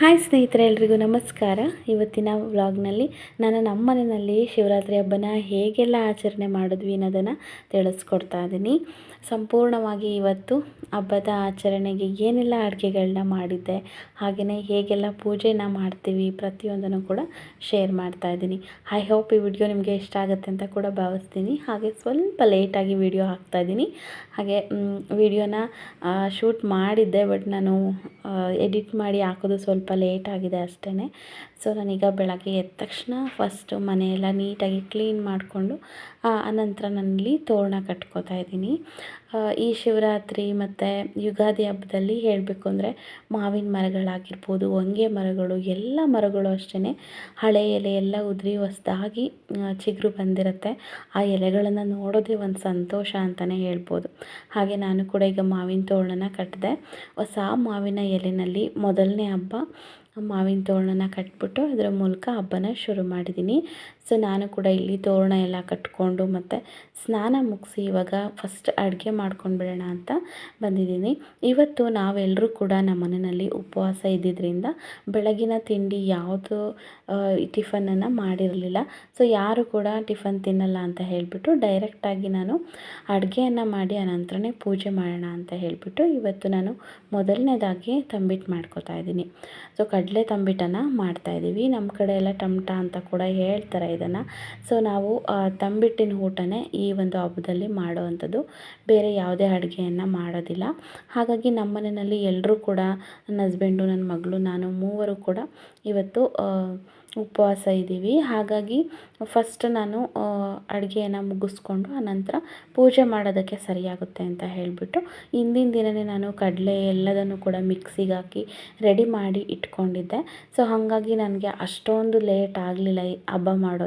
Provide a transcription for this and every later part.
Hi ಸ್ನೇಹಿತರೆ, ಎಲ್ರಿಗೂ ನಮಸ್ಕಾರ. ಇವತ್ತಿನ ವ್ಲಾಗ್ನಲ್ಲಿ ನಾನು ನಮ್ಮ ಮನೆಯಲ್ಲಿ ಶಿವರಾತ್ರಿ ಹಬ್ಬನ ಹೇಗೆಲ್ಲ ಆಚರಣೆ ಮಾಡಿದ್ವಿ ಅನ್ನೋದನ್ನು ತಿಳಿಸ್ಕೊಡ್ತಾ ಇದ್ದೀನಿ. ಸಂಪೂರ್ಣವಾಗಿ ಇವತ್ತು ಹಬ್ಬದ ಆಚರಣೆಗೆ ಏನೆಲ್ಲ ಅಡುಗೆಗಳನ್ನ ಮಾಡಿದ್ದೆ, ಹಾಗೆಯೇ ಹೇಗೆಲ್ಲ ಪೂಜೆನ ಮಾಡ್ತೀವಿ ಪ್ರತಿಯೊಂದನ್ನು ಕೂಡ ಶೇರ್ ಮಾಡ್ತಾ ಇದ್ದೀನಿ. ಐ ಹೋಪ್ ಈ ವಿಡಿಯೋ ನಿಮಗೆ ಇಷ್ಟ ಆಗುತ್ತೆ ಅಂತ ಕೂಡ ಭಾವಿಸ್ತೀನಿ. ಹಾಗೆ ಸ್ವಲ್ಪ ಲೇಟಾಗಿ ವಿಡಿಯೋ ಹಾಕ್ತಾ ಇದ್ದೀನಿ. ಹಾಗೆ ವಿಡಿಯೋನ ಶೂಟ್ ಮಾಡಿದ್ದೆ ಬಟ್ ನಾನು ಎಡಿಟ್ ಮಾಡಿ ಹಾಕೋದು ಸ್ವಲ್ಪ ಲೇಟ್ ಆಗಿದೆ ಅಷ್ಟೇ ಸೊ, ನಾನೀಗ ಬೆಳಗ್ಗೆ ಎದ್ದ ತಕ್ಷಣ ಫಸ್ಟು ಮನೆಯೆಲ್ಲ ನೀಟಾಗಿ ಕ್ಲೀನ್ ಮಾಡಿಕೊಂಡು ಆನಂತರ ನನ್ನಲ್ಲಿ ತೋರಣ ಕಟ್ಕೋತಾ ಇದ್ದೀನಿ. ಈ ಶಿವರಾತ್ರಿ ಮತ್ತು ಯುಗಾದಿ ಹಬ್ಬದಲ್ಲಿ ಹೇಳಬೇಕು ಅಂದರೆ ಮಾವಿನ ಮರಗಳಾಗಿರ್ಬೋದು, ಹೊಂಗೆ ಮರಗಳು, ಎಲ್ಲ ಮರಗಳು ಅಷ್ಟೇ ಹಳೆ ಎಲೆ ಎಲ್ಲ ಉದುರಿ ಹೊಸ್ದಾಗಿ ಚಿಗುರು ಬಂದಿರುತ್ತೆ. ಆ ಎಲೆಗಳನ್ನು ನೋಡೋದೇ ಒಂದು ಸಂತೋಷ ಅಂತಲೇ ಹೇಳ್ಬೋದು. ಹಾಗೆ ನಾನು ಕೂಡ ಈಗ ಮಾವಿನ ತೋರಣನ ಕಟ್ಟಿದೆ ಹೊಸ ಮಾವಿನ ಎಲೆಯಲ್ಲಿ ಮೊದಲನೇ ಹಬ್ಬ. ಮಾವಿನ ತೋರಣನ ಕಟ್ಬಿಟ್ಟು ಅದರ ಮೂಲಕ ಹಬ್ಬನ ಶುರು ಮಾಡಿದ್ದೀನಿ. ಸೊ ನಾನು ಕೂಡ ಇಲ್ಲಿ ತೋರಣ ಎಲ್ಲ ಕಟ್ಕೊಂಡು ಮತ್ತು ಸ್ನಾನ ಮುಗಿಸಿ ಇವಾಗ ಫಸ್ಟ್ ಅಡುಗೆ ಮಾಡ್ಕೊಂಡು ಬಿಡೋಣ ಅಂತ ಬಂದಿದ್ದೀನಿ. ಇವತ್ತು ನಾವೆಲ್ಲರೂ ಕೂಡ ನಮ್ಮ ಮನೆಯಲ್ಲಿ ಉಪವಾಸ ಇದ್ದಿದ್ದರಿಂದ ಬೆಳಗಿನ ತಿಂಡಿ ಯಾವುದು ಟಿಫನನ್ನು ಮಾಡಿರಲಿಲ್ಲ. ಸೊ ಯಾರು ಕೂಡ ಟಿಫನ್ ತಿನ್ನಲ್ಲ ಅಂತ ಹೇಳಿಬಿಟ್ಟು ಡೈರೆಕ್ಟಾಗಿ ನಾನು ಅಡುಗೆಯನ್ನು ಮಾಡಿ ಅನಂತರನೇ ಪೂಜೆ ಮಾಡೋಣ ಅಂತ ಹೇಳಿಬಿಟ್ಟು ಇವತ್ತು ನಾನು ಮೊದಲನೇದಾಗಿ ತಂಬಿಟ್ಟು ಮಾಡ್ಕೋತಾ ಇದ್ದೀನಿ. ಸೊ ಕಡಲೆ ತಂಬಿಟ್ಟನ್ನು ಮಾಡ್ತಾಯಿದ್ದೀವಿ ನಮ್ಮ ಕಡೆ ಎಲ್ಲ ಟಮಟ ಅಂತ ಕೂಡ ಹೇಳ್ತಾರೆ ಇದನ್ನು. ಸೊ ನಾವು ತಂಬಿಟ್ಟಿನ ಊಟನೇ ಈ ಒಂದು ಹಬ್ಬದಲ್ಲಿ ಮಾಡುವಂಥದ್ದು ಬೇರೆ ಯಾವುದೇ ಅಡುಗೆಯನ್ನು ಮಾಡೋದಿಲ್ಲ. ಹಾಗಾಗಿ ನಮ್ಮ ಮನೆಯಲ್ಲಿ ಎಲ್ಲರೂ ಕೂಡ, ನನ್ನ ಹಸ್ಬೆಂಡು ನನ್ನ ಮಗಳು, ನಾನು ಮೂವರು ಕೂಡ ಇವತ್ತು ಉಪವಾಸ ಇದ್ದೀವಿ. ಹಾಗಾಗಿ ಫಸ್ಟ್ ನಾನು ಅಡುಗೆಯನ್ನು ಮುಗಿಸ್ಕೊಂಡು ಆನಂತರ ಪೂಜೆ ಮಾಡೋದಕ್ಕೆ ಸರಿಯಾಗುತ್ತೆ ಅಂತ ಹೇಳಿಬಿಟ್ಟು, ಹಿಂದಿನ ದಿನವೇ ನಾನು ಕಡಲೆ ಎಲ್ಲದನ್ನು ಕೂಡ ಮಿಕ್ಸಿಗೆ ಹಾಕಿ ರೆಡಿ ಮಾಡಿ ಇಟ್ಕೊಂಡಿದ್ದೆ. ಸೊ ಹಾಗಾಗಿ ನನಗೆ ಅಷ್ಟೊಂದು ಲೇಟ್ ಆಗಲಿಲ್ಲ ಹಬ್ಬ ಮಾಡೋದು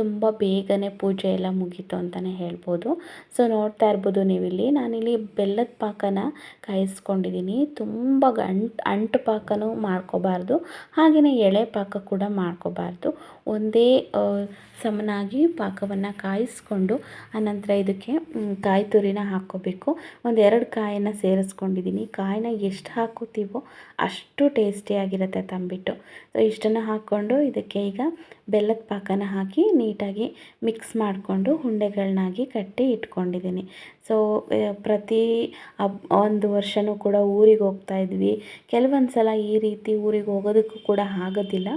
ತುಂಬ ಬೇಗನೆ ಪೂಜೆ ಎಲ್ಲ ಮುಗೀತು ಅಂತಲೇ ಹೇಳ್ಬೋದು. ಸೊ ನೋಡ್ತಾ ಇರ್ಬೋದು ನೀವಿಲ್ಲಿ. ನಾನಿಲ್ಲಿ ಬೆಲ್ಲದ ಪಾಕನ ಕಾಯಿಸ್ಕೊಂಡಿದ್ದೀನಿ. ತುಂಬ ಗಂಟು ಅಂಟು ಪಾಕನೂ ಮಾಡ್ಕೋಬಾರ್ದು. ಹಾಗೆಯೇ ಎಳೆ ಪಾಕ ಕೂಡ ಮಾಡ್ಕೋಬಾರ್ದು. ಒಂದೇ ಸಮನಾಗಿ ಪಾಕವನ್ನು ಕಾಯಿಸ್ಕೊಂಡು ಆನಂತರ ಇದಕ್ಕೆ ಕಾಯಿ ತುರಿನ ಹಾಕ್ಕೋಬೇಕು. ಒಂದು ಎರಡು ಕಾಯನ್ನು ಸೇರಿಸ್ಕೊಂಡಿದ್ದೀನಿ. ಕಾಯಿನ ಎಷ್ಟು ಹಾಕೋತೀವೋ ಅಷ್ಟು ಟೇಸ್ಟಿಯಾಗಿರುತ್ತೆ ತಂಬಿಟ್ಟು. ಸೊ ಇಷ್ಟನ್ನು ಹಾಕ್ಕೊಂಡು ಇದಕ್ಕೆ ಈಗ ಬೆಲ್ಲದ ಪಾಕನ ಹಾಕಿ ನೀಟಾಗಿ ಮಿಕ್ಸ್ ಮಾಡಿಕೊಂಡು ಉಂಡೆಗಳನ್ನಾಗಿ ಕಟ್ಟಿ ಇಟ್ಕೊಂಡಿದ್ದೀನಿ. ಸೊ ಪ್ರತಿ ಒಂದು ವರ್ಷವೂ ಕೂಡ ಊರಿಗೆ ಹೋಗ್ತಾ ಇದ್ವಿ. ಕೆಲವೊಂದು ಸಲ ಈ ರೀತಿ ಊರಿಗೆ ಹೋಗೋದಕ್ಕೂ ಕೂಡ ಆಗೋದಿಲ್ಲ.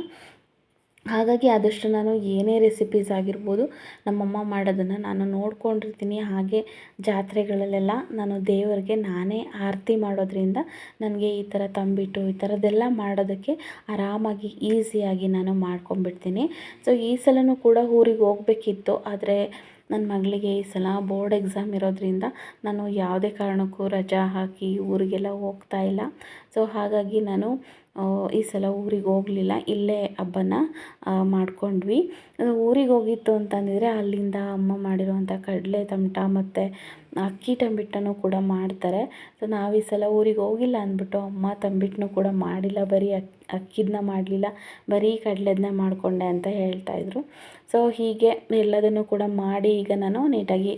ಹಾಗಾಗಿ ಆದಷ್ಟು ನಾನು ಏನೇ ರೆಸಿಪೀಸ್ ಆಗಿರ್ಬೋದು ನಮ್ಮಮ್ಮ ಮಾಡೋದನ್ನು ನಾನು ನೋಡ್ಕೊಂಡಿರ್ತೀನಿ. ಹಾಗೆ ಜಾತ್ರೆಗಳಲ್ಲೆಲ್ಲ ನಾನು ದೇವರಿಗೆ ನಾನೇ ಆರತಿ ಮಾಡೋದ್ರಿಂದ ನನಗೆ ಈ ಥರ ತಂಬಿಟ್ಟು, ಈ ಥರದ್ದೆಲ್ಲ ಮಾಡೋದಕ್ಕೆ ಆರಾಮಾಗಿ ಈಸಿಯಾಗಿ ನಾನು ಮಾಡ್ಕೊಂಬಿಡ್ತೀನಿ ಸೊ ಈ ಸಲವೂ ಕೂಡ ಊರಿಗೆ ಹೋಗಬೇಕಿತ್ತು. ಆದರೆ ನನ್ನ ಮಗಳಿಗೆ ಈ ಸಲ ಬೋರ್ಡ್ ಎಕ್ಸಾಮ್ ಇರೋದ್ರಿಂದ ನಾನು ಯಾವುದೇ ಕಾರಣಕ್ಕೂ ರಜಾ ಹಾಕಿ ಊರಿಗೆಲ್ಲ ಹೋಗ್ತಾ ಇಲ್ಲ. ಸೊ ಹಾಗಾಗಿ ನಾನು ಈ ಸಲ ಊರಿಗೆ ಹೋಗಲಿಲ್ಲ, ಇಲ್ಲೇ ಹಬ್ಬನ ಮಾಡಿಕೊಂಡ್ವಿ. ಊರಿಗೆ ಹೋಗಿತ್ತು ಅಂತಂದಿದ್ರೆ ಅಲ್ಲಿಂದ ಅಮ್ಮ ಮಾಡಿರುವಂಥ ಕಡಲೆ ತಮಟ ಮತ್ತು ಅಕ್ಕಿ ತಂಬಿಟ್ಟನ್ನು ಕೂಡ ಮಾಡ್ತಾರೆ. ಸೊ ನಾವು ಈ ಸಲ ಊರಿಗೆ ಹೋಗಿಲ್ಲ ಅಂದ್ಬಿಟ್ಟು ಅಮ್ಮ ತಂಬಿಟ್ಟನ್ನು ಕೂಡ ಮಾಡಿಲ್ಲ ಬರೀ ಅಕ್ಕಿದನ್ನ ಮಾಡಲಿಲ್ಲ, ಬರೀ ಕಡಲೆದನ್ನ ಮಾಡಿಕೊಂಡೆ ಅಂತ ಹೇಳ್ತಾಯಿದ್ರು ಸೊ ಹೀಗೆ ಎಲ್ಲದನ್ನು ಕೂಡ ಮಾಡಿ ಈಗ ನಾನು ನೀಟಾಗಿ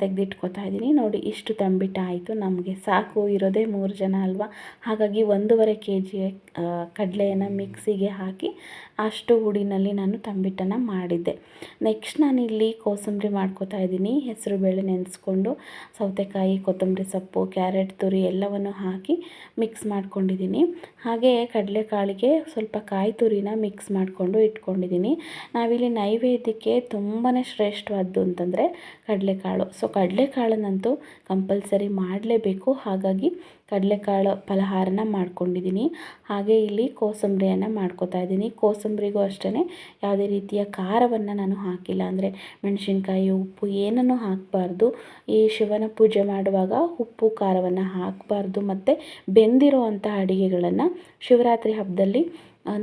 ತೆಗೆದಿಟ್ಕೊತಾ ಇದ್ದೀನಿ. ನೋಡಿ, ಇಷ್ಟು ತಂಬಿಟ್ಟ ಆಯಿತು. ನಮಗೆ ಸಾಕು, ಇರೋದೇ ಮೂರು ಜನ ಅಲ್ವಾ? ಹಾಗಾಗಿ ಒಂದೂವರೆ ಕೆ ಜಿ ಕಡಲೆಯನ್ನು ಮಿಕ್ಸಿಗೆ ಹಾಕಿ ಅಷ್ಟು ಹುಡಿನಲ್ಲಿ ನಾನು ತಂಬಿಟ್ಟನ್ನು ಮಾಡಿದ್ದೆ. ನೆಕ್ಸ್ಟ್ ನಾನಿಲ್ಲಿ ಕೋಸಂಬರಿ ಮಾಡ್ಕೋತಾ ಇದ್ದೀನಿ. ಹೆಸರು ಬೇಳೆ ನೆನೆಸ್ಕೊಂಡು, ಸೌತೆಕಾಯಿ, ಕೊತ್ತಂಬರಿ ಸೊಪ್ಪು, ಕ್ಯಾರೆಟ್, ತುರಿ ಎಲ್ಲವನ್ನು ಹಾಕಿ ಮಿಕ್ಸ್ ಮಾಡ್ಕೊಂಡಿದ್ದೀನಿ. ಹಾಗೆ ಕಡಲೆಕಾಳಿಗೆ ಸ್ವಲ್ಪ ಕಾಯಿ ತುರಿನ ಮಿಕ್ಸ್ ಮಾಡಿಕೊಂಡು ಇಟ್ಕೊಂಡಿದ್ದೀನಿ. ನಾವಿಲ್ಲಿ ನೈವೇದ್ಯಕ್ಕೆ ತುಂಬಾ ಶ್ರೇಷ್ಠವಾದ್ದು ಅಂತಂದರೆ ಕಡಲೆಕಾಳು. ಸೊ ಕಡಲೆಕಾಳನ್ನಂತೂ ಕಂಪಲ್ಸರಿ ಮಾಡಲೇಬೇಕು. ಹಾಗಾಗಿ ಕಡಲೆಕಾಳು ಫಲಹಾರನ ಮಾಡ್ಕೊಂಡಿದ್ದೀನಿ. ಹಾಗೆ ಇಲ್ಲಿ ಕೋಸಂಬರಿಯನ್ನು ಮಾಡ್ಕೋತಾ ಇದ್ದೀನಿ. ಕೋಸಂಬರಿಗೂ ಅಷ್ಟೇ ಯಾವುದೇ ರೀತಿಯ ಖಾರವನ್ನು ನಾನು ಹಾಕಿಲ್ಲ. ಅಂದರೆ ಮೆಣಸಿನ್ಕಾಯಿ, ಉಪ್ಪು ಏನನ್ನು ಹಾಕಬಾರ್ದು. ಈ ಶಿವನ ಪೂಜೆ ಮಾಡುವಾಗ ಉಪ್ಪು, ಖಾರವನ್ನು ಹಾಕಬಾರ್ದು. ಮತ್ತು ಬೆಂದಿರೋ ಅಡುಗೆಗಳನ್ನು ಶಿವರಾತ್ರಿ ಹಬ್ಬದಲ್ಲಿ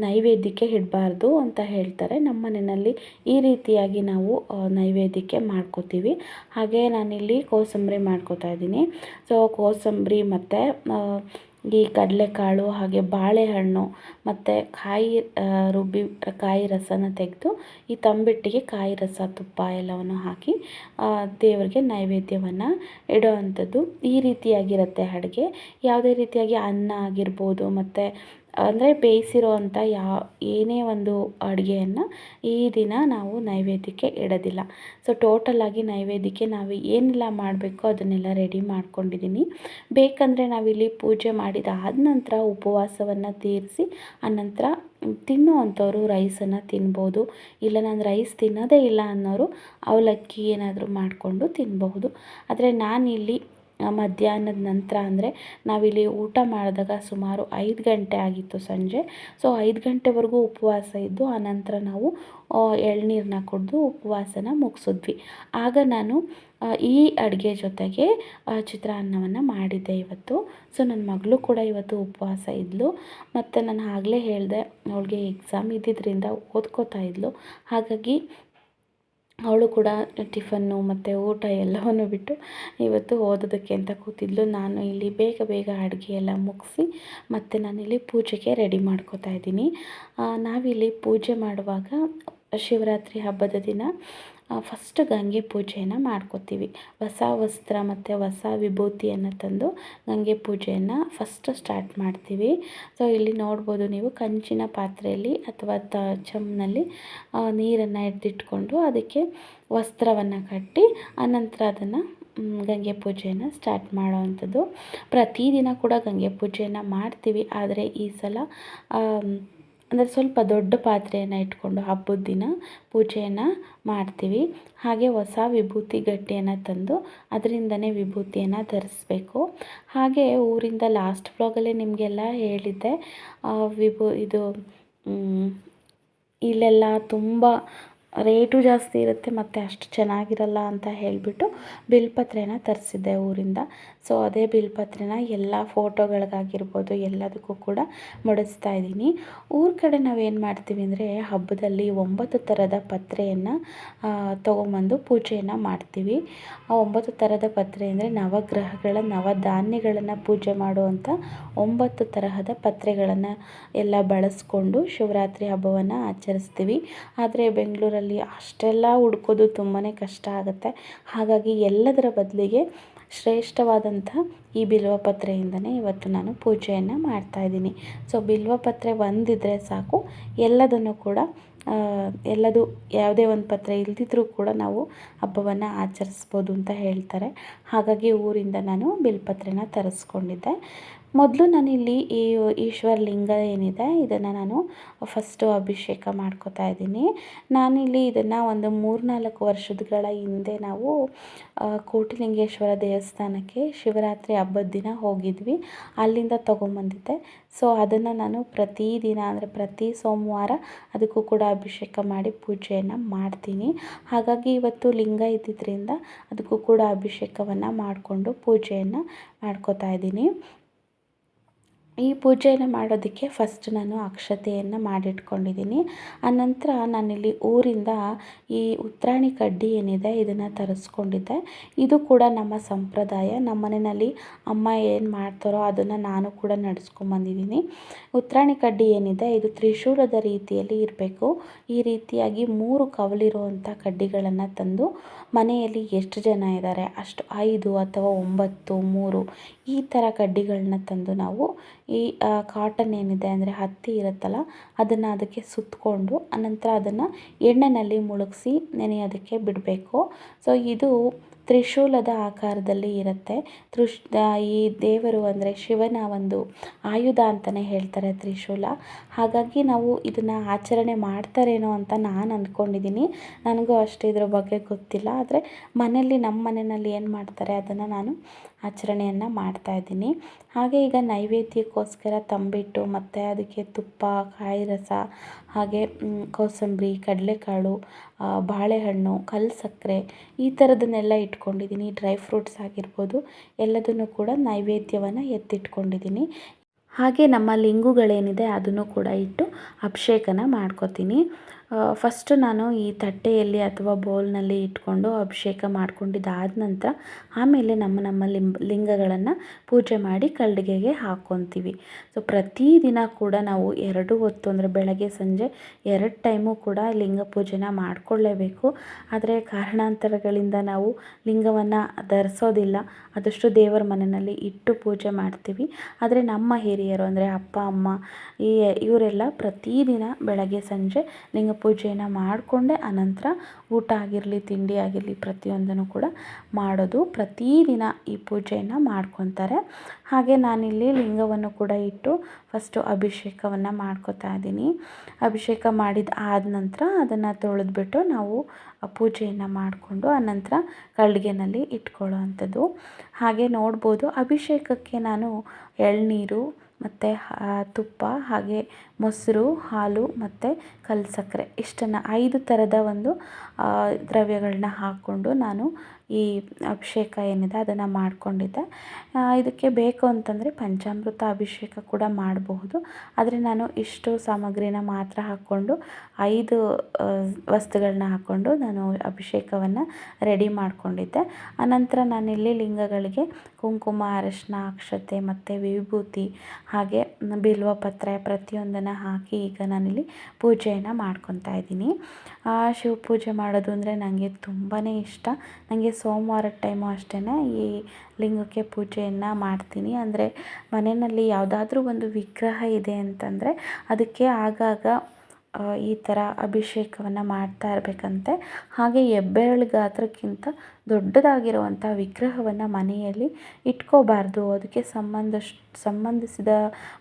ನೈವೇದ್ಯಕ್ಕೆ ಇಡಬಾರ್ದು ಅಂತ ಹೇಳ್ತಾರೆ. ನಮ್ಮ ಮನೆಯಲ್ಲಿ ಈ ರೀತಿಯಾಗಿ ನಾವು ನೈವೇದ್ಯಕ್ಕೆ ಮಾಡ್ಕೋತೀವಿ. ಹಾಗೆ ನಾನಿಲ್ಲಿ ಕೋಸಂಬರಿ ಮಾಡ್ಕೋತಾ ಇದ್ದೀನಿ. ಸೊ ಕೋಸಂಬರಿ ಮತ್ತು ಈ ಕಡಲೆಕಾಳು, ಹಾಗೆ ಬಾಳೆಹಣ್ಣು ಮತ್ತು ಕಾಯಿ ರುಬ್ಬಿ, ಕಾಯಿ ರಸನ ತೆಗೆದು ಈ ತಂಬಿಟ್ಟಿಗೆ ಕಾಯಿ ರಸ, ತುಪ್ಪ ಎಲ್ಲವನ್ನು ಹಾಕಿ ದೇವರಿಗೆ ನೈವೇದ್ಯವನ್ನು ಇಡೋ ಅಂಥದ್ದು ಈ ರೀತಿಯಾಗಿರುತ್ತೆ ಅಡುಗೆ. ಯಾವುದೇ ರೀತಿಯಾಗಿ ಅನ್ನ ಆಗಿರ್ಬೋದು, ಮತ್ತು ಅಂದರೆ ಬೇಯಿಸಿರೋ ಅಂಥ ಯಾ, ಏನೇ ಒಂದು ಅಡುಗೆಯನ್ನು ಈ ದಿನ ನಾವು ನೈವೇದ್ಯಕ್ಕೆ ಇಡೋದಿಲ್ಲ. ಸೊ ಟೋಟಲಾಗಿ ನೈವೇದ್ಯಕ್ಕೆ ನಾವು ಏನೆಲ್ಲ ಮಾಡಬೇಕೋ ಅದನ್ನೆಲ್ಲ ರೆಡಿ ಮಾಡ್ಕೊಂಡಿದ್ದೀನಿ. ಬೇಕಂದರೆ ನಾವಿಲ್ಲಿ ಪೂಜೆ ಮಾಡಿದ ಆದ ನಂತರ ಉಪವಾಸವನ್ನು ತೀರಿಸಿ, ಆನಂತರ ತಿನ್ನುವಂಥವ್ರು ರೈಸನ್ನು ತಿನ್ಬೋದು. ಇಲ್ಲ ನಾನು ರೈಸ್ ತಿನ್ನೋದೇ ಇಲ್ಲ ಅನ್ನೋರು ಅವಲಕ್ಕಿ ಏನಾದರೂ ಮಾಡಿಕೊಂಡು ತಿನ್ನಬಹುದು ಆದರೆ ನಾನಿಲ್ಲಿ ಮಧ್ಯಾಹ್ನದ ನಂತರ ಅಂದರೆ ನಾವಿಲ್ಲಿ ಊಟ ಮಾಡಿದಾಗ ಸುಮಾರು ಐದು ಗಂಟೆ ಆಗಿತ್ತು ಸಂಜೆ. ಸೊ ಐದು ಗಂಟೆವರೆಗೂ ಉಪವಾಸ ಇದ್ದು, ಆ ನಂತರ ನಾವು ಎಳ್ನೀರನ್ನ ಕುಡಿದು ಉಪವಾಸನ ಮುಗಿಸಿದ್ವಿ. ಆಗ ನಾನು ಈ ಅಡುಗೆ ಜೊತೆಗೆ ಚಿತ್ರಾನ್ನವನ್ನು ಮಾಡಿದ್ದೆ ಇವತ್ತು. ಸೊ ನನ್ನ ಮಗಳು ಕೂಡ ಇವತ್ತು ಉಪವಾಸ ಇದ್ಲು. ಮತ್ತು ನಾನು ಆಗಲೇ ಹೇಳಿದೆ, ಅವಳಿಗೆ ಎಕ್ಸಾಮ್ ಇದ್ದಿದ್ದರಿಂದ ಓದ್ಕೋತಾ ಇದ್ಲು. ಹಾಗಾಗಿ ಅವಳು ಕೂಡ ಟಿಫನ್ನು ಮತ್ತು ಊಟ ಎಲ್ಲವನ್ನು ಬಿಟ್ಟು ಇವತ್ತು ಓದೋದಕ್ಕೆ ಅಂತ ಕೂತಿದ್ಲು. ನಾನು ಇಲ್ಲಿ ಬೇಗ ಬೇಗ ಅಡುಗೆ ಎಲ್ಲ ಮುಗಿಸಿ ಮತ್ತು ನಾನಿಲ್ಲಿ ಪೂಜೆಗೆ ರೆಡಿ ಮಾಡ್ಕೋತಾ ಇದ್ದೀನಿ. ನಾವಿಲ್ಲಿ ಪೂಜೆ ಮಾಡುವಾಗ ಶಿವರಾತ್ರಿ ಹಬ್ಬದ ದಿನ ಫಸ್ಟ್ ಗಂಗೆ ಪೂಜೆಯನ್ನು ಮಾಡ್ಕೋತೀವಿ. ಹೊಸ ವಸ್ತ್ರ ಮತ್ತು ಹೊಸ ವಿಭೂತಿಯನ್ನು ತಂದು ಗಂಗೆ ಪೂಜೆಯನ್ನು ಫಸ್ಟ್ ಸ್ಟಾರ್ಟ್ ಮಾಡ್ತೀವಿ. ಸೊ ಇಲ್ಲಿ ನೋಡ್ಬೋದು ನೀವು ಕಂಚಿನ ಪಾತ್ರೆಯಲ್ಲಿ ಅಥವಾ ತ, ಚಮ್ನಲ್ಲಿ ನೀರನ್ನು ಎತ್ತಿಟ್ಕೊಂಡು ಅದಕ್ಕೆ ವಸ್ತ್ರವನ್ನು ಕಟ್ಟಿ ಆನಂತರ ಅದನ್ನು ಗಂಗೆ ಪೂಜೆಯನ್ನು ಸ್ಟಾರ್ಟ್ ಮಾಡೋವಂಥದ್ದು. ಪ್ರತಿದಿನ ಕೂಡ ಗಂಗೆ ಪೂಜೆಯನ್ನು ಮಾಡ್ತೀವಿ. ಆದರೆ ಈ ಸಲ ಅಂದರೆ ಸ್ವಲ್ಪ ದೊಡ್ಡ ಪಾತ್ರೆಯನ್ನು ಇಟ್ಕೊಂಡು ಹಬ್ಬದ ದಿನ ಪೂಜೆಯನ್ನು ಮಾಡ್ತೀವಿ. ಹಾಗೆ ಹೊಸ ವಿಭೂತಿ ಗಟ್ಟಿಯನ್ನು ತಂದು ಅದರಿಂದನೇ ವಿಭೂತಿಯನ್ನು ಧರಿಸ್ಬೇಕು. ಹಾಗೆ ಊರಿಂದ ಲಾಸ್ಟ್ ಬ್ಲಾಗಲ್ಲೇ ನಿಮಗೆಲ್ಲ ಹೇಳಿದ್ದೆ ವಿಭೂ, ಇದು ಇಲ್ಲೆಲ್ಲ ತುಂಬ ರೇಟು ಜಾಸ್ತಿ ಇರುತ್ತೆ, ಮತ್ತು ಅಷ್ಟು ಚೆನ್ನಾಗಿರಲ್ಲ ಅಂತ ಹೇಳಿಬಿಟ್ಟು ಬಿಲ್ಪತ್ರೆನ ತರಿಸಿದ್ದೆ ಊರಿಂದ. ಸೊ ಅದೇ ಬಿಲ್ಪತ್ರೆನ ಎಲ್ಲ ಫೋಟೋಗಳಿಗಾಗಿರ್ಬೋದು ಎಲ್ಲದಕ್ಕೂ ಕೂಡ ಮಡಿಸ್ತಾ ಇದ್ದೀನಿ. ಊರ ಕಡೆ ನಾವೇನು ಮಾಡ್ತೀವಿ ಅಂದರೆ ಹಬ್ಬದಲ್ಲಿ ಒಂಬತ್ತು ಥರದ ಪತ್ರೆಯನ್ನು ತೊಗೊಂಬಂದು ಪೂಜೆಯನ್ನು ಮಾಡ್ತೀವಿ. ಆ ಒಂಬತ್ತು ಥರದ ಪತ್ರೆ ಅಂದರೆ ನವಗ್ರಹಗಳ ನವಧಾನ್ಯಗಳನ್ನು ಪೂಜೆ ಮಾಡುವಂಥ ಒಂಬತ್ತು ತರಹದ ಪತ್ರೆಗಳನ್ನು ಎಲ್ಲ ಬಳಸ್ಕೊಂಡು ಶಿವರಾತ್ರಿ ಹಬ್ಬವನ್ನು ಆಚರಿಸ್ತೀವಿ. ಆದರೆ ಬೆಂಗಳೂರಲ್ಲಿ ಅಷ್ಟೆಲ್ಲ ಹುಡ್ಕೋದು ತುಂಬಾ ಕಷ್ಟ ಆಗುತ್ತೆ. ಹಾಗಾಗಿ ಎಲ್ಲದರ ಬದಲಿಗೆ ಶ್ರೇಷ್ಠವಾದಂಥ ಈ ಬಿಲ್ವಪತ್ರೆಯಿಂದನೇ ಇವತ್ತು ನಾನು ಪೂಜೆಯನ್ನು ಮಾಡ್ತಾಯಿದ್ದೀನಿ ಸೊ ಬಿಲ್ವಪತ್ರೆ ಒಂದಿದ್ರೆ ಸಾಕು. ಎಲ್ಲದನ್ನು ಕೂಡ ಎಲ್ಲದು ಯಾವುದೇ ಒಂದು ಪತ್ರೆ ಇಲ್ದಿದ್ರೂ ಕೂಡ ನಾವು ಹಬ್ಬವನ್ನು ಆಚರಿಸ್ಬೋದು ಅಂತ ಹೇಳ್ತಾರೆ. ಹಾಗಾಗಿ ಊರಿಂದ ನಾನು ಬಿಲ್ಪತ್ರೆನ ತರಿಸ್ಕೊಂಡಿದ್ದೆ. ಮೊದಲು ನಾನಿಲ್ಲಿ ಈ ಈಶ್ವರ ಲಿಂಗ ಏನಿದೆ, ಇದನ್ನು ನಾನು ಫಸ್ಟು ಅಭಿಷೇಕ ಮಾಡ್ಕೋತಾ ಇದ್ದೀನಿ. ನಾನಿಲ್ಲಿ ಇದನ್ನು ಒಂದು ಮೂರು ನಾಲ್ಕು ವರ್ಷಗಳ ಹಿಂದೆ ನಾವು ಕೋಟಿಲಿಂಗೇಶ್ವರ ದೇವಸ್ಥಾನಕ್ಕೆ ಶಿವರಾತ್ರಿ ಹಬ್ಬದ ದಿನ ಹೋಗಿದ್ವಿ. ಅಲ್ಲಿಂದ ತೊಗೊಂಬಂದಿದ್ದೆ. ಸೊ ಅದನ್ನು ನಾನು ಪ್ರತಿದಿನ ಅಂದರೆ ಪ್ರತಿ ಸೋಮವಾರ ಅದಕ್ಕೂ ಕೂಡ ಅಭಿಷೇಕ ಮಾಡಿ ಪೂಜೆಯನ್ನು ಮಾಡ್ತೀನಿ. ಹಾಗಾಗಿ ಇವತ್ತು ಲಿಂಗ ಇದ್ದಿದ್ದರಿಂದ ಅದಕ್ಕೂ ಕೂಡ ಅಭಿಷೇಕವನ್ನು ಮಾಡಿಕೊಂಡು ಪೂಜೆಯನ್ನು ಮಾಡ್ಕೋತಾ ಇದ್ದೀನಿ. ಈ ಪೂಜೆಯನ್ನು ಮಾಡೋದಕ್ಕೆ ಫಸ್ಟ್ ನಾನು ಅಕ್ಷತೆಯನ್ನು ಮಾಡಿಟ್ಕೊಂಡಿದ್ದೀನಿ. ಆನಂತರ ನಾನಿಲ್ಲಿ ಊರಿಂದ ಈ ಉತ್ರಾಣಿ ಕಡ್ಡಿ ಏನಿದೆ, ಇದನ್ನು ತರಿಸ್ಕೊಂಡಿದ್ದೆ. ಇದು ಕೂಡ ನಮ್ಮ ಸಂಪ್ರದಾಯ. ನಮ್ಮ ಮನೆಯಲ್ಲಿ ಅಮ್ಮ ಏನು ಮಾಡ್ತಾರೋ ಅದನ್ನು ನಾನು ಕೂಡ ನಡೆಸ್ಕೊಂಬಂದಿದ್ದೀನಿ ಉತ್ರಾಣಿ ಕಡ್ಡಿ ಏನಿದೆ, ಇದು ತ್ರಿಶೂಲದ ರೀತಿಯಲ್ಲಿ ಇರಬೇಕು. ಈ ರೀತಿಯಾಗಿ ಮೂರು ಕವಲಿರುವಂಥ ಕಡ್ಡಿಗಳನ್ನು ತಂದು ಮನೆಯಲ್ಲಿ ಎಷ್ಟು ಜನ ಇದ್ದಾರೆ ಅಷ್ಟು ಐದು ಅಥವಾ ಒಂಬತ್ತು, ಮೂರು ಈ ಥರ ಕಡ್ಡಿಗಳನ್ನ ತಂದು ನಾವು ಈ ಕಾಟನ್ ಏನಿದೆ ಅಂದರೆ ಹತ್ತಿ ಇರುತ್ತಲ್ಲ, ಅದನ್ನು ಅದಕ್ಕೆ ಸುತ್ತಕೊಂಡು ಅನಂತರ ಅದನ್ನು ಎಣ್ಣೆಯಲ್ಲಿ ಮುಳುಗಿಸಿ ನೆನೆಯೋದಕ್ಕೆ ಬಿಡಬೇಕು. ಸೊ ಇದು ತ್ರಿಶೂಲದ ಆಕಾರದಲ್ಲಿ ಇರುತ್ತೆ. ತ್ರಿಶ್ ಈ ದೇವರು ಅಂದರೆ ಶಿವನ ಒಂದು ಆಯುಧ ಅಂತಲೇ ಹೇಳ್ತಾರೆ ತ್ರಿಶೂಲ. ಹಾಗಾಗಿ ನಾವು ಇದನ್ನು ಆಚರಣೆ ಮಾಡ್ತಾರೇನೋ ಅಂತ ನಾನು ಅಂದ್ಕೊಂಡಿದ್ದೀನಿ ನನಗೂ ಅಷ್ಟು ಇದ್ರ ಬಗ್ಗೆ ಗೊತ್ತಿಲ್ಲ. ಆದರೆ ಮನೆಯಲ್ಲಿ ನಮ್ಮ ಮನೆಯಲ್ಲಿ ಏನು ಮಾಡ್ತಾರೆ ಅದನ್ನು ನಾನು ಆಚರಣೆಯನ್ನು ಮಾಡ್ತಾಯಿದ್ದೀನಿ ಹಾಗೆ ಈಗ ನೈವೇದ್ಯಕ್ಕೋಸ್ಕರ ತಂಬಿಟ್ಟು ಮತ್ತು ಅದಕ್ಕೆ ತುಪ್ಪ ಕಾಯಿ ರಸ ಹಾಗೆ ಕೋಸಂಬರಿ, ಕಡಲೆಕಾಳು ಬಾಳೆಹಣ್ಣು ಕಲ್ಲು ಸಕ್ಕರೆ ಈ ಥರದನ್ನೆಲ್ಲ ಇಟ್ಕೊಂಡಿದ್ದೀನಿ. ಡ್ರೈ ಫ್ರೂಟ್ಸ್ ಆಗಿರ್ಬೋದು ಎಲ್ಲದನ್ನು ಕೂಡ ನೈವೇದ್ಯವನ್ನು ಎತ್ತಿಟ್ಕೊಂಡಿದ್ದೀನಿ. ಹಾಗೆ ನಮ್ಮ ಲಿಂಗುಗಳೇನಿದೆ ಅದನ್ನು ಕೂಡ ಇಟ್ಟು ಅಭಿಷೇಕನ ಮಾಡ್ಕೋತೀನಿ. ಫಸ್ಟು ನಾನು ಈ ತಟ್ಟೆಯಲ್ಲಿ ಅಥವಾ ಬೌಲ್ನಲ್ಲಿ ಇಟ್ಕೊಂಡು ಅಭಿಷೇಕ ಮಾಡ್ಕೊಂಡಿದ್ದಾದ ನಂತರ ಆಮೇಲೆ ನಮ್ಮ ನಮ್ಮ ಲಿಂಬ, ಲಿಂಗಗಳನ್ನು ಪೂಜೆ ಮಾಡಿ ಕಲ್ಡಿಗೆಗೆ ಹಾಕ್ಕೊತೀವಿ ಸೊ ಪ್ರತಿದಿನ ಕೂಡ ನಾವು ಎರಡು ಹೊತ್ತು ಅಂದರೆ ಬೆಳಗ್ಗೆ, ಸಂಜೆ ಎರಡು ಟೈಮು ಕೂಡ ಲಿಂಗ ಪೂಜೆನ ಮಾಡಿಕೊಳ್ಳೇಬೇಕು. ಆದರೆ ಕಾರಣಾಂತರಗಳಿಂದ ನಾವು ಲಿಂಗವನ್ನು ಧರಿಸೋದಿಲ್ಲ. ಅದಷ್ಟು ದೇವರ ಮನೆಯಲ್ಲಿ ಇಟ್ಟು ಪೂಜೆ ಮಾಡ್ತೀವಿ. ಆದರೆ ನಮ್ಮ ಹಿರಿಯರು ಅಂದರೆ ಅಪ್ಪ, ಅಮ್ಮ ಈ, ಇವರೆಲ್ಲ ಪ್ರತಿದಿನ ಬೆಳಗ್ಗೆ, ಸಂಜೆ ಲಿಂಗ ಪೂಜೆಯನ್ನು ಮಾಡಿಕೊಂಡೆ, ಅನಂತರ ಊಟ ಆಗಿರಲಿ, ತಿಂಡಿ ಆಗಿರಲಿ ಪ್ರತಿಯೊಂದನ್ನು ಕೂಡ ಮಾಡೋದು. ಪ್ರತಿದಿನ ಈ ಪೂಜೆಯನ್ನು ಮಾಡ್ಕೊತಾರೆ. ಹಾಗೆ ನಾನಿಲ್ಲಿ ಲಿಂಗವನ್ನು ಕೂಡ ಇಟ್ಟು ಫಸ್ಟು ಅಭಿಷೇಕವನ್ನು ಮಾಡ್ಕೋತಾ ಇದ್ದೀನಿ. ಅಭಿಷೇಕ ಮಾಡಿದ ಆದ ನಂತರ ಅದನ್ನು ತೊಳೆದ್ಬಿಟ್ಟು ನಾವು ಪೂಜೆಯನ್ನು ಮಾಡಿಕೊಂಡು ಆನಂತರ ಕಳ್ಗೆನಲ್ಲಿ ಇಟ್ಕೊಳ್ಳೋ ಅಂಥದ್ದು ಹಾಗೆ ನೋಡ್ಬೋದು ಅಭಿಷೇಕಕ್ಕೆ ನಾನು ಎಳನೀರು ಮತ್ತು ತುಪ್ಪ ಹಾಗೆ ಮೊಸರು, ಹಾಲು ಮತ್ತು ಕಲ್ಲು ಸಕ್ಕರೆ. ಇಷ್ಟನ್ನು ಐದು ಥರದ ಒಂದು ದ್ರವ್ಯಗಳನ್ನ ಹಾಕ್ಕೊಂಡು ನಾನು ಈ ಅಭಿಷೇಕ ಏನಿದೆ ಅದನ್ನು ಮಾಡಿಕೊಂಡಿದ್ದೆ. ಇದಕ್ಕೆ ಬೇಕು ಅಂತಂದರೆ ಪಂಚಾಮೃತ ಅಭಿಷೇಕ ಕೂಡ ಮಾಡಬಹುದು. ಆದರೆ ನಾನು ಇಷ್ಟು ಸಾಮಗ್ರಿನ ಮಾತ್ರ ಹಾಕ್ಕೊಂಡು, ಐದು ವಸ್ತುಗಳನ್ನ ಹಾಕ್ಕೊಂಡು ನಾನು ಅಭಿಷೇಕವನ್ನು ರೆಡಿ ಮಾಡಿಕೊಂಡಿದ್ದೆ. ಆನಂತರ ನಾನಿಲ್ಲಿ ಲಿಂಗಗಳಿಗೆ ಕುಂಕುಮ, ಅರಶಿನ, ಅಕ್ಷತೆ ಮತ್ತು ವಿಭೂತಿ ಹಾಗೆ ಬಿಲ್ವ ಪತ್ರೆ ಪ್ರತಿಯೊಂದನ್ನು ಹಾಕಿ ಈಗ ನಾನಿಲ್ಲಿ ಪೂಜೆಯನ್ನು ಮಾಡ್ಕೊತಾ ಇದ್ದೀನಿ. ಶಿವ ಪೂಜೆ ಮಾಡೋದು ಅಂದರೆ ನನಗೆ ತುಂಬಾ ಇಷ್ಟ. ನನಗೆ ಸೋಮವಾರದ ಟೈಮು ಅಷ್ಟೇ ಈ ಲಿಂಗಕ್ಕೆ ಪೂಜೆಯನ್ನು ಮಾಡ್ತೀನಿ. ಅಂದರೆ ಮನೆಯಲ್ಲಿ ಯಾವುದಾದ್ರೂ ಒಂದು ವಿಗ್ರಹ ಇದೆ ಅಂತಂದರೆ ಅದಕ್ಕೆ ಆಗಾಗ ಈ ಥರ ಅಭಿಷೇಕವನ್ನು ಮಾಡ್ತಾ ಇರಬೇಕಂತೆ. ಹಾಗೆ ಹೆಬ್ಬೆರಳು ಗಾತ್ರಕ್ಕಿಂತ ದೊಡ್ಡದಾಗಿರುವಂಥ ವಿಗ್ರಹವನ್ನು ಮನೆಯಲ್ಲಿ ಇಟ್ಕೋಬಾರ್ದು. ಅದಕ್ಕೆ ಸಂಬಂಧ ಸಂಬಂಧಿಸಿದ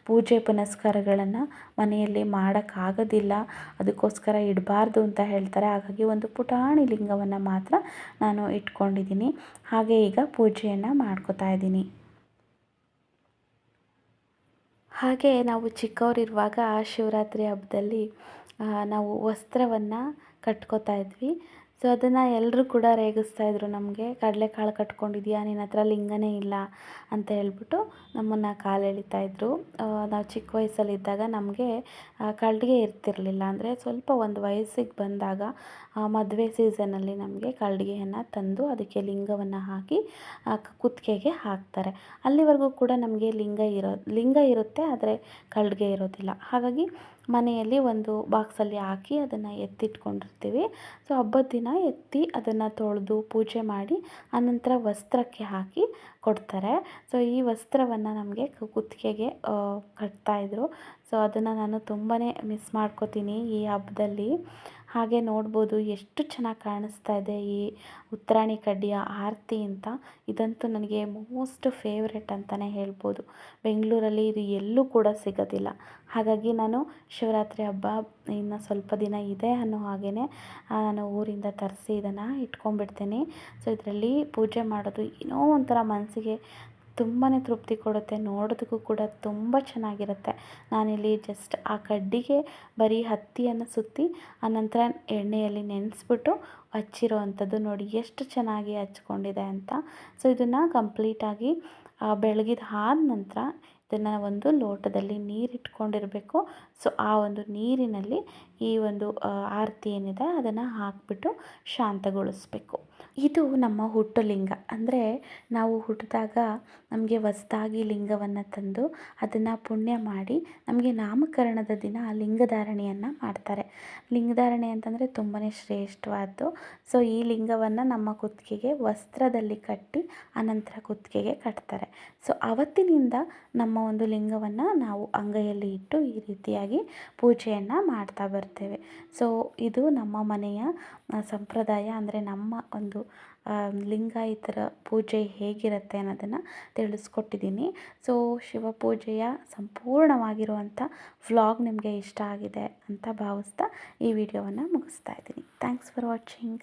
ಪೂಜೆ ಪುನಸ್ಕಾರಗಳನ್ನು ಮನೆಯಲ್ಲಿ ಮಾಡೋಕ್ಕಾಗೋದಿಲ್ಲ. ಅದಕ್ಕೋಸ್ಕರ ಇಡಬಾರ್ದು ಅಂತ ಹೇಳ್ತಾರೆ. ಹಾಗಾಗಿ ಒಂದು ಪುಟಾಣಿ ಲಿಂಗವನ್ನು ಮಾತ್ರ ನಾನು ಇಟ್ಕೊಂಡಿದ್ದೀನಿ. ಹಾಗೆ ಈಗ ಪೂಜೆಯನ್ನು ಮಾಡ್ಕೋತಾ ಇದ್ದೀನಿ. ಹಾಗೆ ನಾವು ಚಿಕ್ಕವರಿರುವಾಗ ಶಿವರಾತ್ರಿ ಹಬ್ಬದಲ್ಲಿ ನಾವು ವಸ್ತ್ರವನ್ನು ಕಟ್ಕೋತಾ ಇದ್ವಿ. ಸೊ ಅದನ್ನು ಎಲ್ಲರೂ ಕೂಡ ರೇಗಿಸ್ತಾ ಇದ್ದರು ನಮಗೆ. ಕಡಲೆಕಾಳು ಕಟ್ಕೊಂಡಿದ್ಯಾ ನಿನ್ನ ಹತ್ರ ಲಿಂಗನೇ ಇಲ್ಲ ಅಂತ ಹೇಳ್ಬಿಟ್ಟು ನಮ್ಮನ್ನು ಕಾಲು ಎಳಿತಾ ಇದ್ದರು ನಾವು ಚಿಕ್ಕ ವಯಸ್ಸಲ್ಲಿದ್ದಾಗ ನಮಗೆ ಕಳ್ಳಿಗೆ ಇರ್ತಿರಲಿಲ್ಲ ಅಂದರೆ ಸ್ವಲ್ಪ ಒಂದು ವಯಸ್ಸಿಗೆ ಬಂದಾಗ ಮದುವೆ ಸೀಸನಲ್ಲಿ ನಮಗೆ ಕಳ್ಳಿಗೆಯನ್ನು ತಂದು ಅದಕ್ಕೆ ಲಿಂಗವನ್ನು ಹಾಕಿ ಕುತ್ತಿಗೆಗೆ ಹಾಕ್ತಾರೆ. ಅಲ್ಲಿವರೆಗೂ ಕೂಡ ನಮಗೆ ಲಿಂಗ ಇರೋ, ಲಿಂಗ ಇರುತ್ತೆ, ಆದರೆ ಕಳ್ಳಿಗೆ ಇರೋದಿಲ್ಲ. ಹಾಗಾಗಿ ಮನೆಯಲ್ಲಿ ಒಂದು ಬಾಕ್ಸಲ್ಲಿ ಹಾಕಿ ಅದನ್ನು ಎತ್ತಿಟ್ಕೊಂಡಿರ್ತೀವಿ. ಸೊ, ಹಬ್ಬದ ದಿನ ಎತ್ತಿ ಅದನ್ನು ತೊಳೆದು ಪೂಜೆ ಮಾಡಿ ಆನಂತರ ವಸ್ತ್ರಕ್ಕೆ ಹಾಕಿ ಕೊಡ್ತಾರೆ. ಸೊ, ಈ ವಸ್ತ್ರವನ್ನು ನಮಗೆ ಕುತ್ತಿಗೆಗೆ ಕಟ್ತಾಯಿದ್ರು ಸೊ, ಅದನ್ನು ನಾನು ತುಂಬಾ ಮಿಸ್ ಮಾಡ್ಕೋತೀನಿ ಈ ಹಬ್ಬದಲ್ಲಿ. ಹಾಗೆ ನೋಡ್ಬೋದು ಎಷ್ಟು ಚೆನ್ನಾಗಿ ಕಾಣಿಸ್ತಾ ಇದೆ ಈ ಉತ್ತರಾಣಿ ಕಡ್ಡಿಯ ಆರತಿ ಅಂತ. ಇದಂತೂ ನನಗೆ ಮೋಸ್ಟ್ ಫೇವ್ರೆಟ್ ಅಂತಲೇ ಹೇಳ್ಬೋದು. ಬೆಂಗಳೂರಲ್ಲಿ ಇದು ಎಲ್ಲೂ ಕೂಡ ಸಿಗೋದಿಲ್ಲ. ಹಾಗಾಗಿ ನಾನು ಶಿವರಾತ್ರಿ ಹಬ್ಬ ಇನ್ನು ಸ್ವಲ್ಪ ದಿನ ಇದೆ ಅನ್ನೋ ಹಾಗೆಯೇ ನಾನು ಊರಿಂದ ತರಿಸಿ ಇದನ್ನು ಇಟ್ಕೊಂಡ್ಬಿಡ್ತೀನಿ. ಸೊ, ಇದರಲ್ಲಿ ಪೂಜೆ ಮಾಡೋದು ಏನೋ ಒಂಥರ ಮನಸ್ಸಿಗೆ ತುಂಬಾ ತೃಪ್ತಿ ಕೊಡುತ್ತೆ, ನೋಡೋದಕ್ಕೂ ಕೂಡ ತುಂಬ ಚೆನ್ನಾಗಿರುತ್ತೆ. ನಾನಿಲ್ಲಿ ಜಸ್ಟ್ ಆ ಕಡ್ಡಿಗೆ ಬರೀ ಹತ್ತಿಯನ್ನು ಸುತ್ತಿ ಆನಂತರ ಎಣ್ಣೆಯಲ್ಲಿ ನೆನೆಸ್ಬಿಟ್ಟು ಹಚ್ಚಿರೋ ಅಂಥದ್ದು ನೋಡಿ ಎಷ್ಟು ಚೆನ್ನಾಗಿ ಹಚ್ಕೊಂಡಿದೆ ಅಂತ. ಸೊ ಇದನ್ನು ಕಂಪ್ಲೀಟಾಗಿ ಬೆಳಗಿದ ಆದ ನಂತರ ಇದನ್ನು ಒಂದು ಲೋಟದಲ್ಲಿ ನೀರಿಟ್ಕೊಂಡಿರಬೇಕು. ಸೊ ಆ ಒಂದು ನೀರಿನಲ್ಲಿ ಈ ಒಂದು ಆರತಿ ಏನಿದೆ ಅದನ್ನು ಹಾಕಿಬಿಟ್ಟು ಶಾಂತಗೊಳಿಸ್ಬೇಕು. ಇದು ನಮ್ಮ ಹುಟ್ಟು ಲಿಂಗ. ಅಂದರೆ ನಾವು ಹುಟ್ಟಿದಾಗ ನಮಗೆ ಹೊಸ್ದಾಗಿ ಲಿಂಗವನ್ನು ತಂದು ಅದನ್ನು ಪುಣ್ಯ ಮಾಡಿ ನಮಗೆ ನಾಮಕರಣದ ದಿನ ಲಿಂಗಧಾರಣೆಯನ್ನು ಮಾಡ್ತಾರೆ. ಲಿಂಗಧಾರಣೆ ಅಂತಂದರೆ ತುಂಬಾ ಶ್ರೇಷ್ಠವಾದ್ದು. ಸೊ ಈ ಲಿಂಗವನ್ನು ನಮ್ಮ ಕುತ್ತಿಗೆಗೆ, ವಸ್ತ್ರದಲ್ಲಿ ಕಟ್ಟಿ ಆನಂತರ ಕುತ್ತಿಗೆಗೆ ಕಟ್ತಾರೆ. ಸೊ ಅವತ್ತಿನಿಂದ ನಮ್ಮ ಒಂದು ಲಿಂಗವನ್ನು ನಾವು ಅಂಗೈಯಲ್ಲಿ ಇಟ್ಟು ಈ ರೀತಿಯಾಗಿ ಪೂಜೆಯನ್ನು ಮಾಡ್ತಾ ಬರ್ತೇವೆ. ಸೊ ಇದು ನಮ್ಮ ಮನೆಯ ಸಂಪ್ರದಾಯ ಅಂದರೆ ನಮ್ಮ ಒಂದು ಲಿಂಗಾಯತರ ಪೂಜೆ ಹೇಗಿರುತ್ತೆ ಅನ್ನೋದನ್ನು ತಿಳಿಸ್ಕೊಟ್ಟಿದ್ದೀನಿ. ಸೊ ಶಿವ ಪೂಜೆಯ ಸಂಪೂರ್ಣವಾಗಿರುವಂಥ ವ್ಲಾಗ್ ನಿಮಗೆ ಇಷ್ಟ ಆಗಿದೆ ಅಂತ ಭಾವಿಸ್ತಾ ಈ ವಿಡಿಯೋವನ್ನು ಮುಗಿಸ್ತಾ ಇದ್ದೀನಿ. Thanks for watching